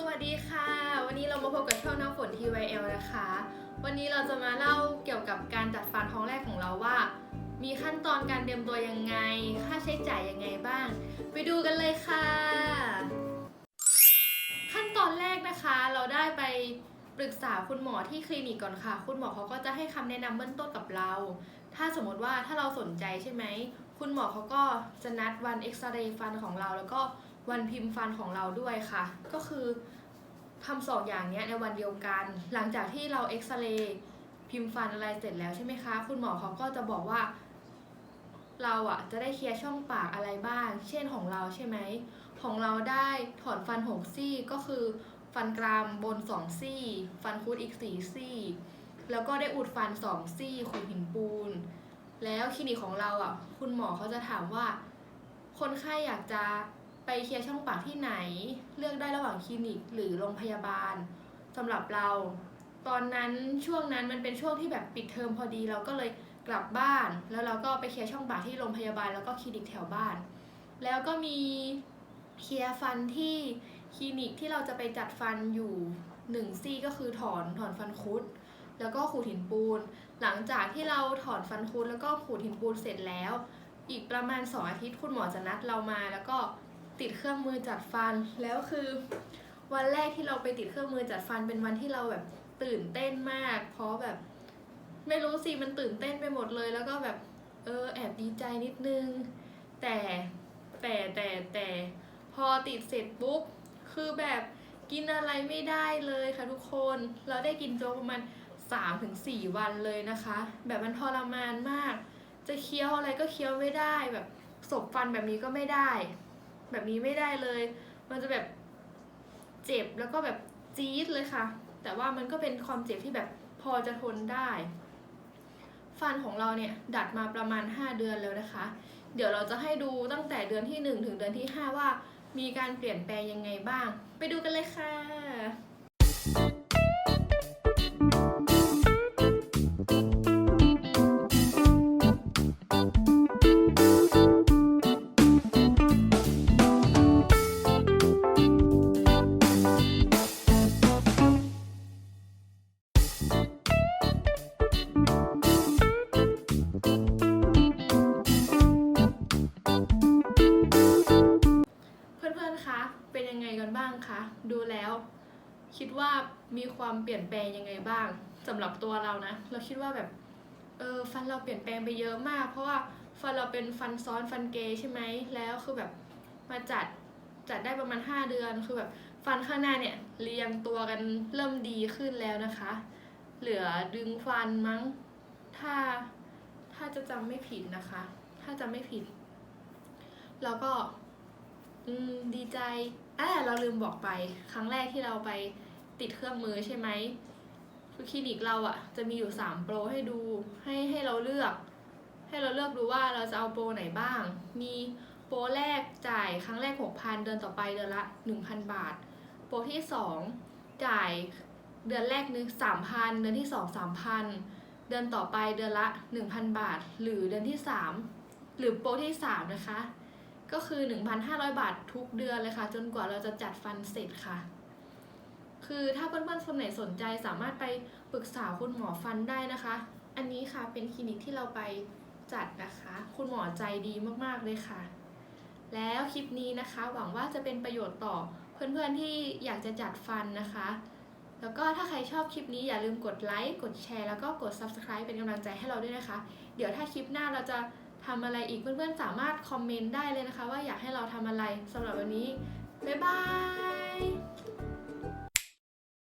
สวัสดีค่ะ วันนี้เรามาพบกับช่องน้ำฝน TYL นะคะ วันนี้เราจะมาเล่าเกี่ยวกับการจัดฟันท้องแรกของเราว่า มีขั้นตอนการเตรียมตัวยังไง ค่าใช้จ่ายยังไงบ้าง ไปดูกันเลยค่ะ ขั้นตอนแรกนะคะ เราได้ไปปรึกษาคุณหมอที่คลินิกก่อนค่ะ คุณหมอเขาก็จะให้คำแนะนำเบื้องต้นกับเรา ถ้าสมมติว่าถ้าเราสนใจใช่ไหม คุณหมอเขาก็จะนัดวันเอ็กซเรย์ฟันของเราแล้วก็ วันพิมพ์ฟันของเราด้วยค่ะ ก็คือทำสองอย่างเนี้ยในวันเดียวกัน หลังจากที่เราเอ็กซเรย์พิมพ์ฟันอะไรเสร็จแล้วใช่ไหมคะ คุณหมอเขาก็จะบอกว่า เราอะจะได้เคลียร์ช่องปากอะไรบ้าง เช่นของเราใช่ไหม ของเราได้ถอนฟันหกซี่ก็คือ ฟันกรามบนสองซี่ ฟันคุดอีกสี่ซี่ แล้วก็ได้อุดฟันสองซี่ขูดหินปูน แล้วคลินิกของเราอะ คุณหมอเขาจะถามว่า คนไข้อยากจะ ไปเคลียร์ช่องปากที่ไหน เลือกได้ระหว่างคลินิกหรือโรงพยาบาลสำหรับเรา ตอนนั้นช่วงนั้นมันเป็นช่วงที่แบบปิดเทอมพอดีเราก็เลยกลับบ้าน แล้วเราก็ไปเคลียร์ช่องปากที่โรงพยาบาลแล้วก็คลินิกแถวบ้าน แล้วก็มีเคลียร์ฟันที่คลินิกที่เราจะไปจัดฟันอยู่หนึ่งซี่ก็คือถอนถอนฟันคุด แล้วก็ขูดหินปูน หลังจากที่เราถอนฟันคุดแล้วก็ขูดหินปูนเสร็จแล้ว อีกประมาณสองอาทิตย์คุณหมอจะนัดเรามาแล้วก็ ติดเครื่องมือจัดฟันแล้วคือ วันแรกที่เราไปติดเครื่องมือจัดฟันเป็นวันที่เราแบบตื่นเต้นมาก เพราะแบบ ไม่รู้สิมันตื่นเต้นไปหมดเลย แล้วก็แบบ เออแอบดีใจนิดนึง แต่แต่แต่แต่พอติดเสร็จปุ๊บคือแบบกินอะไรไม่ได้เลยค่ะทุกคน เราได้กินโจ๊กประมาณ3-4ถึง4วันเลยนะคะ แบบมันทรมานมาก จะเคี้ยวอะไรก็เคี้ยวไม่ได้แบบสบฟันแบบนี้ก็ไม่ได้ แบบนี้ไม่ได้เลย มันจะแบบเจ็บแล้วก็แบบจี๊ดเลยค่ะ แต่ว่ามันก็เป็นความเจ็บที่แบบพอจะทนได้ ฟันของเราเนี่ยดัดมาประมาณ 5 เดือนแล้วนะคะ เดี๋ยวเราจะให้ดูตั้งแต่เดือนที่ 1 ถึงเดือนที่ 5 ว่า มีการเปลี่ยนแปลงยังไงบ้าง ไปดูกันเลยค่ะ เพื่อนๆ คะ เป็นยังไงกันบ้างคะ ดูแล้ว คิดว่ามีความเปลี่ยนแปลงยังไงบ้างสำหรับตัวเรานะ เราคิดว่าแบบ เออ ฟันเราเปลี่ยนแปลงไปเยอะมาก เพราะว่าฟันเราเป็นฟันซ้อนฟันเกยใช่ไหม แล้วคือแบบมาจัดจัดได้ประมาณ 5 เดือน คือแบบฟันข้างหน้าเนี่ยเรียงตัวกันเริ่มดีขึ้นแล้วนะคะ เหลือดึงฟันมั้ง ถ้าถ้าจะจำไม่ผิดนะคะ ถ้าจำไม่ผิด แล้วก็อมดีใจอ่าเราลืมบอกไป ครั้งแรกที่เราไปติดเครื่องมือใช่ไหมคือคลินิกเราอะ่ะ จะมีอยู่สามโปรให้ดู ให้ให้เราเลือก ให้เราเลือกดูว่าเราจะเอาโปรไหนบ้าง มีโปรแรกจ่ายครั้งแรก 6,000 เดือนต่อไปเดือนละ 1,000 บาท โปรที่ 2 จ่าย เดือนแรกนึง3,000เดือนที่2 3,000เดือนต่อไปเดือนละ 1,000 บาท หรือเดือนที่ 3 หรือโปรที่ 3 นะคะ ก็คือ 1,500 บาททุกเดือนเลยค่ะ จนกว่าเราจะจัดฟันเสร็จค่ะ คือถ้าเพื่อนๆคนไหนสนใจสามารถไปปรึกษาคุณหมอฟันได้นะคะ อันนี้ค่ะเป็นคลินิกที่เราไปจัดนะคะ คุณหมอใจดีมากๆเลยค่ะ แล้วคลิปนี้นะคะ หวังว่าจะเป็นประโยชน์ต่อเพื่อนๆที่อยากจะจัดฟันนะคะ แล้วก็ถ้าใครชอบคลิปนี้อย่าลืมกดไลค์กดแชร์แล้วก็กด subscribe เป็นกำลังใจให้เราด้วยนะคะ เดี๋ยวถ้าคลิปหน้าเราจะทำอะไรอีกเพื่อนๆ สามารถคอมเมนต์ได้เลยนะคะ ว่าอยากให้เราทำอะไรสำหรับวันนี้ บ๊ายบาย